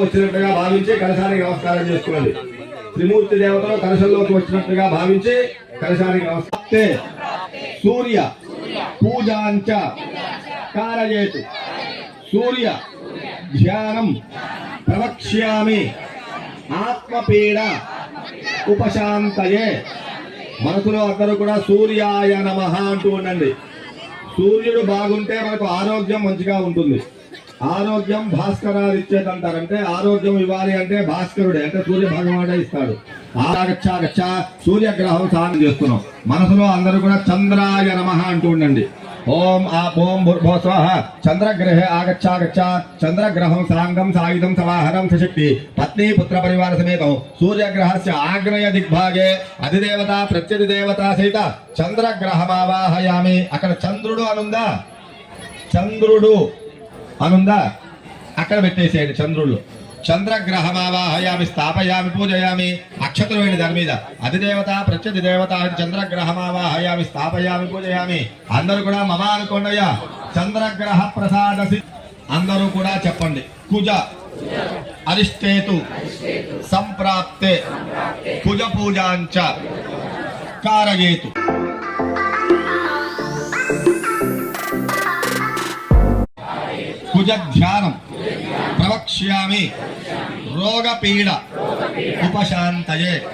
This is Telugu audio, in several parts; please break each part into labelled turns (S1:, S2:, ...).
S1: వచ్చినట్టుగా భావించి కలశానికి నమస్కారం చేసుకోండి త్రిమూర్తి దేవతలు కలశంలోకి వచ్చినట్టుగా భావించి కలశానికి నమస్కారం. సూర్య పూజాంచ కారయేతు. సూర్య ధ్యానం ప్రవక్ష్యామి. ఆత్మపీడ ఉపశాంతయే. మనసులో అందరూ కూడా సూర్యాయ నమ అంటూ ఉండండి. సూర్యుడు బాగుంటే మనకు ఆరోగ్యం మంచిగా ఉంటుంది. ఆరోగ్యం భాస్కరాలు అంటారంటే ఆరోగ్యం ఇవ్వాలి అంటే భాస్కరుడే అంటే సూర్య భగవానుడే ఇస్తాడు. ఆగచ్చ గచ్చ సూర్యగ్రహం సాధన చేస్తున్నాం. మనసులో అందరూ కూడా చంద్రాయ నమః అంటూ ఉండండి. ఓం ఆ ఓం భో స్వాహ. చంద్రగ్రహే ఆగచ్చాగచ్చ చంద్రగ్రహం సాంగం సాయుధం సవాహనం సశక్తి పత్ని పుత్ర పరివార సమేతం. సూర్యగ్రహస్య ఆగ్నేయ దిగ్భాగే అధిదేవత ప్రత్యధిదేవత సహిత చంద్రగ్రహమావాహయామి. అక్కడ చంద్రుడు అనుందా? చంద్రుడు. అనుందా? అక్కడ పెట్టేసేయండి చంద్రుళ్ళు. చంద్రగ్రహమావాహయామి స్థాపయామి పూజయామి అక్షతలు వేయండి దాని మీద. అధిదేవత ప్రత్యతి దేవత చంద్రగ్రహమావాహయామి స్థాపయామి పూజయామి. అందరూ కూడా మమ అనుకోండియా చంద్రగ్రహ ప్రసాద అందరూ కూడా చెప్పండి. కుజ. అరిష్టేతు. సంప్రాప్తే. కుజ పూజాంచ కారయేతు. కుజధ్యానం ప్రవక్ష్యామి. రోగపీడ. ఉపశాంతయే.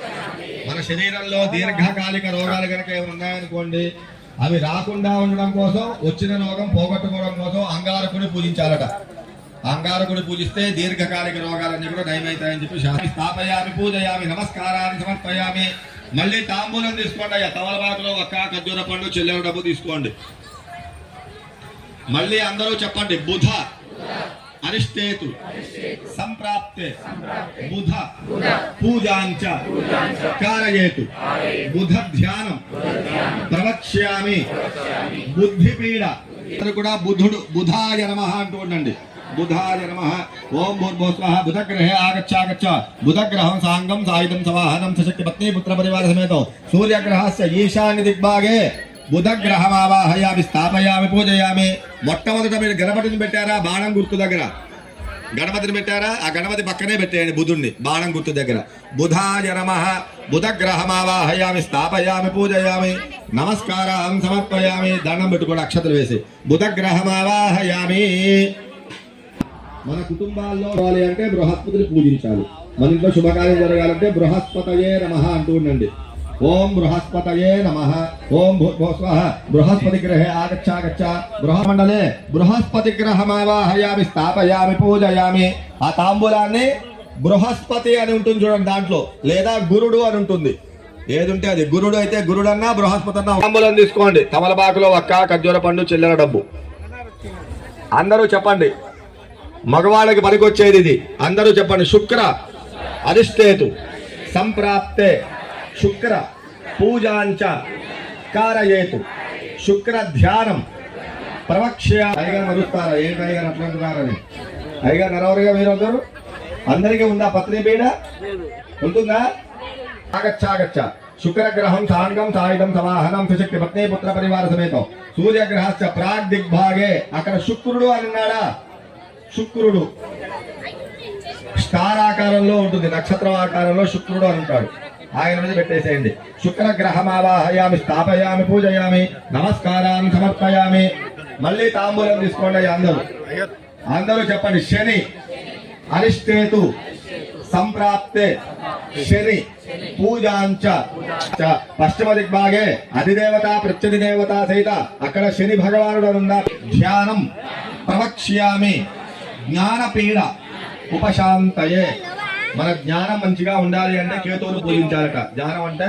S1: మన శరీరంలో దీర్ఘకాలిక రోగాలు కనుక ఏమైనా ఉన్నాయనుకోండి అవి రాకుండా ఉండడం కోసం వచ్చిన రోగం పోగొట్టుకోవడం కోసం అంగారకుని పూజించాలట. అంగారకుడు పూజిస్తే దీర్ఘకాలిక రోగాలన్నీ కూడా నయమవుతాయని చెప్పి స్థాపయామి పూజయామి నమస్కారాన్ని సమర్పయామి. మళ్ళీ తాంబూలం తీసుకోండి అయ్యా. తవలబాకులో ఒక్క ఖర్జూర పండు చెల్లెవ డబ్బు తీసుకోండి. మళ్ళీ అందరూ చెప్పండి బుధ. అరిష్టేతు. సంప్రాప్తే. బుధ. పూజాంచ. కారయేతు. బుధ ధ్యానం ప్రవక్ష్యామి. బుద్ధిపీడ. ఇక్కడ కూడా బుధుడు బుధాయ నమ అంటూ ఉండండి. బుధాయ నమ. ఓం భూర్భోస్వ బుధగ్రహే ఆగచ్చాగచ్చ. బుధగ్రహం సాంగం సాయుధం సవాహనం సశక్తి పత్ని పుత్ర పరివార సమేతం. సూర్యగ్రహస్య ఈశాన్య దిగ్భాగే. బుధగ్రహమావాహయామి స్థాపయామి పూజయామి. మొట్టమొదట మీరు గణపతిని పెట్టారా? బాణం గుర్తు దగ్గర. గణపతిని పెట్టారా? ఆ గణపతి పక్కనే పెట్టేయండి బుధుణ్ణి బాణం గుర్తు దగ్గర. బుధాయ నమ. బుధగ్రహమావాహయామి స్థాపయామి పూజయామి. నమస్కారం సమర్పయామి. దండం పెట్టుకోండి అక్షతలు వేసి బుధగ్రహమావాహయామి మన కుటుంబాల్లో అంటే బృహస్పతిని పూజించాలి. మన ఇంట్లో శుభకార్యం జరగాలంటే బృహస్పతయే నమ అంటూ ఉండండి. ఓం బృహస్పతయే నమ. ఓం భూర్భువ బృహస్పతి గ్రహే ఆగచ్చాగచ్చ. బృహమండలే బృహస్పతి గ్రహమావాహయామి స్థాపయామి పూజయామి. ఆ తాంబూలాన్ని బృహస్పతి అని ఉంటుంది చూడండి దాంట్లో. లేదా గురుడు అని ఉంటుంది. ఏదుంటే అది. గురుడు అయితే గురుడు అన్నా బృహస్పతి అన్నా తాంబూలం తీసుకోండి. తమలపాకులో ఒక్క ఖర్జూర పండు చిల్లర డబ్బు. అందరూ చెప్పండి. మగవాళ్ళకి పనికొచ్చేది ఇది. అందరూ చెప్పండి. శుక్ర అధిష్ఠేతు సంప్రాప్తే. శుక్ర పూజాంచ కారయేతు. శుక్ర ధ్యానం. ప్రవక్ష్య అయ్యగారు నడుస్తారా. ఏంటి అయ్యగారు అట్లా అంటున్నారని? అయ్యగారు నరవరుగా మీరందరూ? అందరికీ ఉందా పత్ని పీడ? ఉంటుందా? ఆగచ్చాగచ్చ. శుక్రగ్రహం సాంగం సాయుధం సవాహనం సుశక్తి పత్ని పుత్ర పరివార సమేతం. సూర్యగ్రహస్య ప్రాగ్ దిగ్భాగే. అక్కడ శుక్రుడు అని శుక్రుడు. స్టార్ ఆకారంలో ఉంటుంది. నక్షత్రం ఆకారంలో శుక్రుడు అని ఆయన మీద పెట్టేసేయండి. శుక్ర గ్రహమావాహయామి స్థాపయామి పూజయామి నమస్కారాన్ని సమర్పయామి. మళ్ళీ తాంబూలం తీసుకోండి అందరూ. అందరూ చెప్పండి శని అరిష్టేతు సంప్రాప్తే. శని పూజాంచ. పశ్చిమ దిగ్భాగే అధిదేవత ప్రత్యధి దేవత సహిత అక్కడ శని భగవానుడు ఉందా ధ్యానం ప్రవక్ష్యామి. జ్ఞానపీడ ఉపశాంతయే. మన జ్ఞానం మంచిగా ఉండాలి అంటే కేతువును పూజించాలట. జ్ఞానం అంటే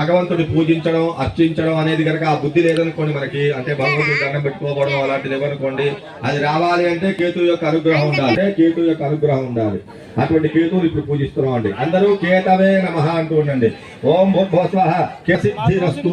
S1: భగవంతుడి పూజించడం అర్చించడం అనేది కనుక ఆ బుద్ధి లేదనుకోండి మనకి అంటే భగవంతుడి దండం పెట్టుకోవడం అలాంటిది ఇవ్వనుకోండి అది రావాలి అంటే కేతు యొక్క అనుగ్రహం ఉండాలి. కేతు యొక్క అనుగ్రహం ఉండాలి. అటువంటి కేతువుని ఇప్పుడు పూజిస్తున్నాం అండి అందరూ కేతవే నమ అంటూ ఉండండి. ఓం భూస్వహ సిద్ధిరస్తు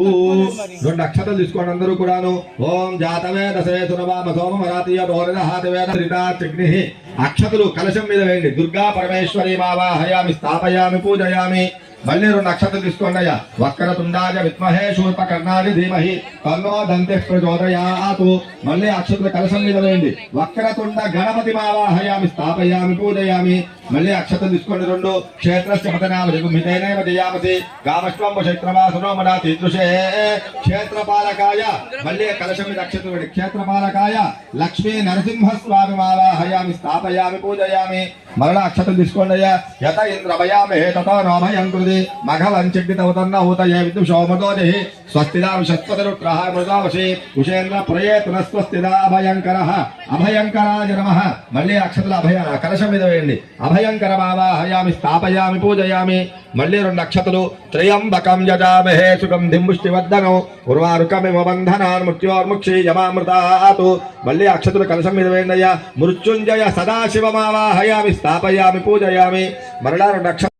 S1: రెండు అక్షతలు తీసుకోండి అందరూ కూడాను. ఓం జాతవే దశవే సునవామ సోమ రాతీయ డోరద హాతవేద రితాగ్ని అక్షతలు కలశం మీద వేయండి. దుర్గా పరమేశ్వరి మావాహయామి స్థాపయామి పూజయామి. మళ్ళీ రెండు నక్షత్రం తీసుకోండి అయ్యా. వక్ర తుండాజ విత్మహే శూర్ప కర్ణాది ధీమహి తన్నో దంతే ప్రచోదయాతు మళ్ళీ అక్షతుల కలశం మీద వేయండి. వక్రతుండ గణపతి మావాహయామి స్థాపయామి పూజయామి. మళ్ళీ అక్షతం తీసుకోండి రెండు. క్షేత్రస్య పతనామతి గుమితేనైవ జయామతి కామశ్వం క్షేత్రవాసునో మనాతి దృశే క్షేత్రపాలకాయ. మళ్ళీ కలశం మీద అక్షతం క్షేత్రపాలకాయ. లక్ష్మీ నరసింహస్వామి మావాహయామి స్థాపయామి పూజయామి. మరలా అక్షతం తీసుకోండి అయ్యా. యత ఇంద్రభయామి తతో నోభయం కృతి. మఘవంచితవతన్న ఊతయే విద్యుషోమతోది స్వస్తిదాం విషస్పతిరుగ్రహ మృదావశి. కుషేంద్ర ప్రయే పునస్వస్తిదా అభయంకర అభయంకరాజ నమ. మళ్ళీ అక్షతల అభయ కలశం మీద వేయండి. అభ అభయంకర బాబా హయామి స్థాపయామి పూజయామి. మళ్ళీ రెండు అక్షతలు త్రయంబకం యజామహే సుగంధిం పుష్టివర్ధనం ఉర్వారుకమివ బంధనాన్ మృత్యోర్ముక్షి యమామృతాతు. మళ్ళీ అక్షతులు కలశం మీద వేయండియ్యా మృత్యుంజయ సదాశివమావాహయామి స్థాపయామి పూజయామి. మరలా రెండు అక్ష